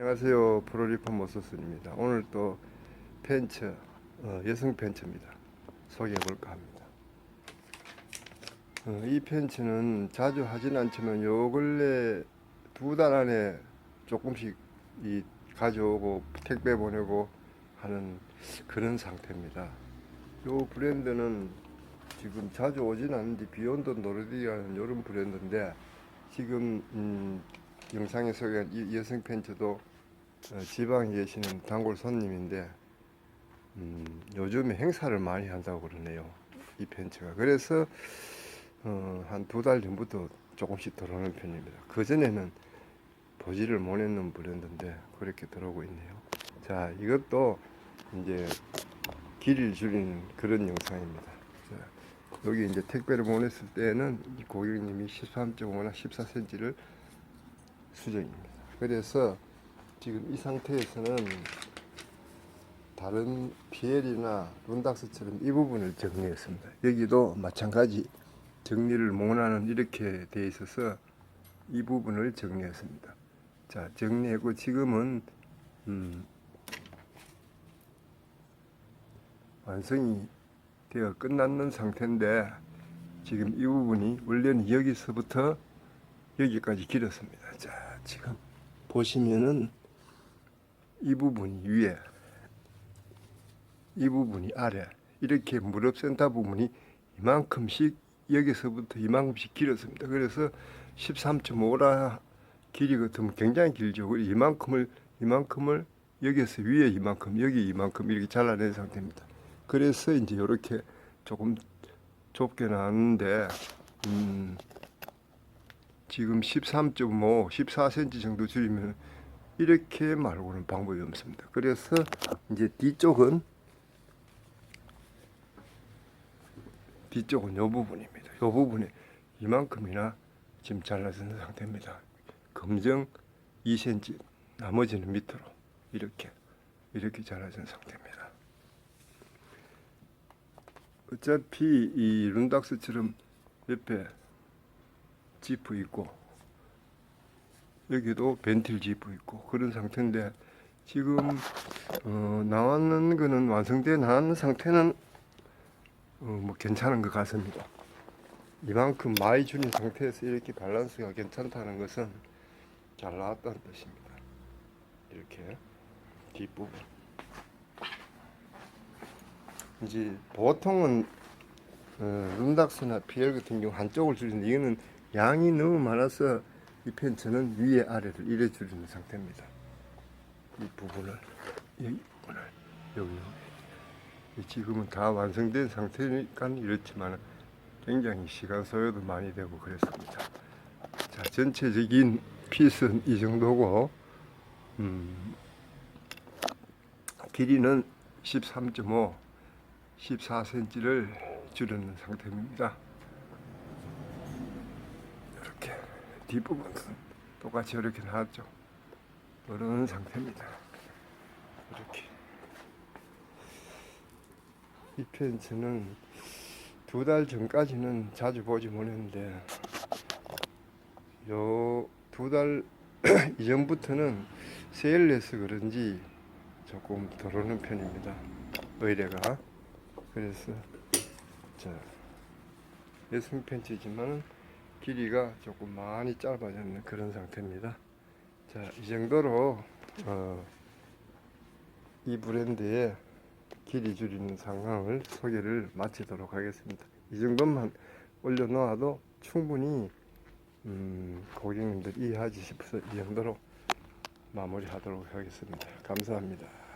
안녕하세요. 프로리퍼 모서슨입니다. 오늘 또 팬츠 어, 여성 팬츠입니다. 소개해 볼까 합니다. 어, 이 팬츠는 자주 하진 않지만 요 근래 두 달 안에 조금씩 이 가져오고 택배 보내고 하는 그런 상태입니다. 요 브랜드는 지금 자주 오진 않는데 비욘드 노르디라는 이런 브랜드인데 지금 음, 영상에 소개한 이 여성 팬츠도 어, 지방에 계시는 단골 손님인데 음, 요즘에 행사를 많이 한다고 그러네요 이 팬츠가. 그래서 어, 한두 달 전부터 조금씩 들어오는 편입니다. 그 전에는 보지를 못했는 브랜드인데 그렇게 들어오고 있네요. 자 이것도 이제 길이를 줄이는 그런 영상입니다. 자, 여기 이제 택배를 보냈을 때는 이 고객님이 13.5나 14cm를 수정입니다. 그래서 지금 이 상태에서는 다른 PL이나 룬닥스처럼 이 부분을 정리했습니다. 여기도 마찬가지 정리를 못하는 이렇게 돼 있어서 이 부분을 정리했습니다. 자, 정리하고 지금은 음, 완성이 되어 끝났는 상태인데 지금 이 부분이 원래는 여기서부터 여기까지 길었습니다. 자, 지금 보시면은 이 부분이 위에, 이 부분이 아래, 이렇게 무릎 센터 부분이 이만큼씩 여기서부터 이만큼씩 길었습니다. 그래서 13.5라 길이 같으면 굉장히 길죠. 이만큼을 이만큼을 여기서 위에 이만큼, 여기 이만큼 이렇게 잘라낸 상태입니다. 그래서 이제 이렇게 조금 좁게 나왔는데 음, 지금 13.5, 14cm 정도 줄이면 이렇게 말고는 방법이 없습니다. 그래서 이제 뒤쪽은 뒤쪽은 요 부분입니다. 요 부분에 이만큼이나 지금 잘라진 상태입니다. 검정 2cm, 나머지는 밑으로 이렇게 이렇게 잘라진 상태입니다. 어차피 이 룬닥스처럼 옆에 지프 있고 여기도 벤틸 지프 있고 그런 상태인데 지금 어, 나왔는 거는 완성돼 나왔는 상태는 어, 뭐 괜찮은 것 같습니다. 이만큼 많이 줄인 상태에서 이렇게 밸런스가 괜찮다는 것은 잘 나왔다는 뜻입니다. 이렇게 뒷부분. 이제 보통은 어, 룬닥스나 PL 같은 경우 한쪽을 줄이는데 이거는 양이 너무 많아서 이 팬츠는 위에 아래를 이래 줄이는 상태입니다. 이 부분을 이 부분을 여기 여기 지금은 다 완성된 상태니까 이렇지만 굉장히 시간 소요도 많이 되고 그랬습니다. 자 전체적인 핏은 이 정도고 음, 길이는 13.5 14cm를 줄이는 상태입니다. 이렇게 뒷부분은 똑같이 이렇게 나왔죠. 이런 상태입니다. 이렇게 이 팬츠는 두 달 전까지는 자주 보지 못했는데 요 두 달 이전부터는 세일래서 그런지 조금 들어오는 편입니다. 의뢰가 그래서 자 여성 팬츠지만은 길이가 조금 많이 짧아졌는 그런 상태입니다. 자, 이 정도로 어, 이 브랜드의 길이 줄이는 상황을 소개를 마치도록 하겠습니다. 이 정도만 올려놓아도 충분히 음, 고객님들 이해하지 싶어서 이 정도로 마무리하도록 하겠습니다. 감사합니다.